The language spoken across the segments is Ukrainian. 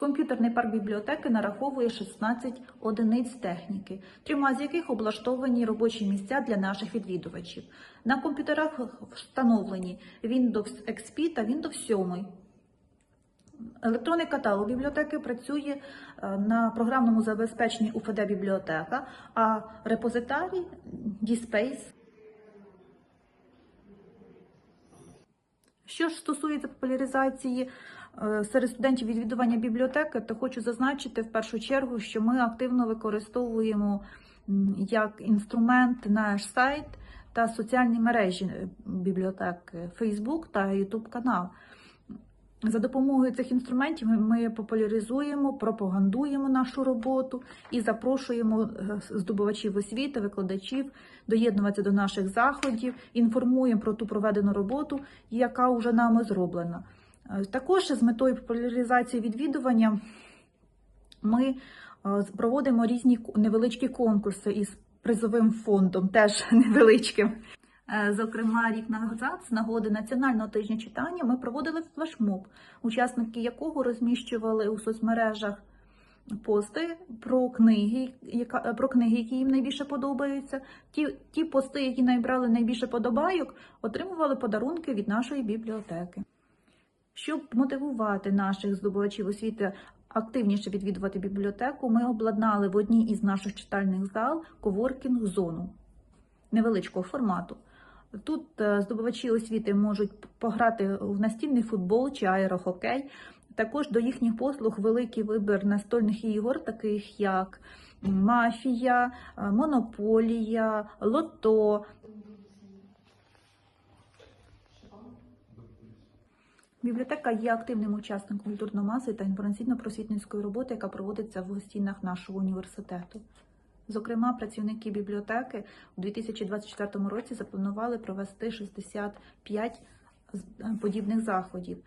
Комп'ютерний парк бібліотеки нараховує 16 одиниць техніки, трьома з яких облаштовані робочі місця для наших відвідувачів. На комп'ютерах встановлені Windows XP та Windows 7. Електронний каталог бібліотеки працює е, на програмному забезпеченні УФД бібліотека, а репозитарій DSpace. Що ж стосується популяризації серед студентів відвідування бібліотеки, то хочу зазначити в першу чергу, що ми активно використовуємо як інструмент наш сайт та соціальні мережі е, бібліотеки Facebook та YouTube канал. За допомогою цих інструментів ми популяризуємо, пропагандуємо нашу роботу і запрошуємо е, здобувачів освіти, викладачів доєднуватися до наших заходів, інформуємо про ту проведену роботу, яка вже нами зроблена. Е, Також з метою популяризації відвідування ми е, проводимо різні невеличкі конкурси із призовим фондом, теж невеличким. Е, Зокрема, рік назад, з нагоди Національного тижня читання, ми проводили флешмоб, учасники якого розміщували у соцмережах пости про книги, яка, про книги, які їм найбільше подобаються. Ті, ті пости, які набрали найбільше подобайок, отримували подарунки від нашої бібліотеки. Щоб мотивувати наших здобувачів освіти активніше відвідувати бібліотеку, ми обладнали в одній із наших читальних зал коворкінг зону невеличкого формату. Тут е, здобувачі освіти можуть пограти в настільний футбол чи аерохокей. Також до їхніх послуг великий вибір настольних ігор, таких як мафія, е, монополія, лото. Бібліотека є активним учасником культурно-маси та інформаційно-просвітницької роботи, яка проводиться в стінах нашого університету. Зокрема, працівники бібліотеки у 2024 році запланували провести 65 е, подібних заходів,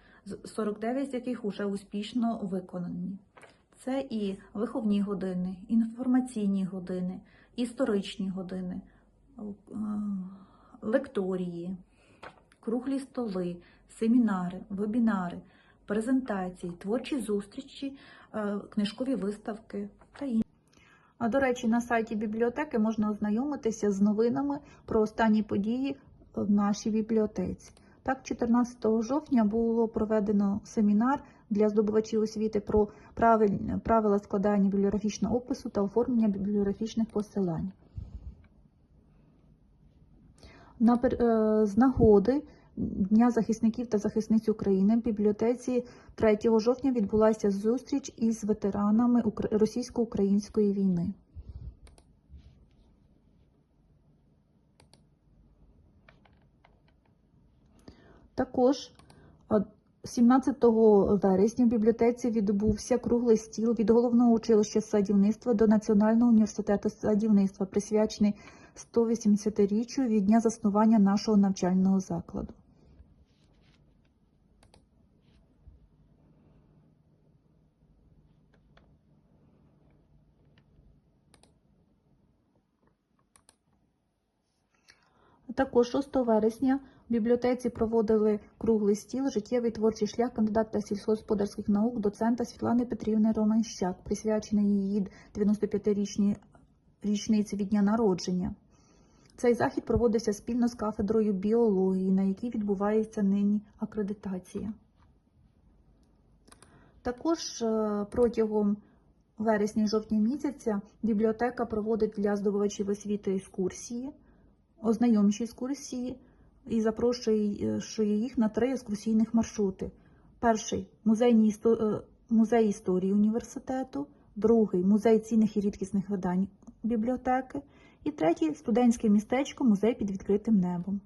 49 з яких вже успішно виконані. Це і виховні години, інформаційні години, історичні години, е, лекторії, круглі столи, семінари, вебінари, презентації, творчі зустрічі, е, книжкові виставки та інші. А до речі, на сайті бібліотеки можна ознайомитися з новинами про останні події в нашій бібліотеці. Так, 14 жовтня було проведено семінар для здобувачів освіти про правила складання бібліографічного опису та оформлення бібліографічних посилань. Е, З нагоди Дня захисників та захисниць України в бібліотеці 3 жовтня відбулася зустріч із ветеранами російсько-української війни. Також 17 вересня в бібліотеці відбувся круглий стіл від головного училища садівництва до Національного університету садівництва, присвячений 180-річчю від дня заснування нашого навчального закладу. Також 6 вересня в бібліотеці проводили круглий стіл життєвий творчий шлях кандидата сільськогосподарських наук доцента Світлани Петрівни Романщак, присвячений її 95-річній річниці від дня народження. Цей захід проводився спільно з кафедрою біології, на якій відбувається нині акредитація. Також е, протягом вересня-жовтня місяця бібліотека проводить для здобувачів освіти екскурсії, ознайомчі екскурсії і запрошує їх на три екскурсійних маршрути. Перший музейні е, музей історії університету, другий музей цінних і рідкісних видань бібліотеки, і третій студентське містечко, музей під відкритим небом.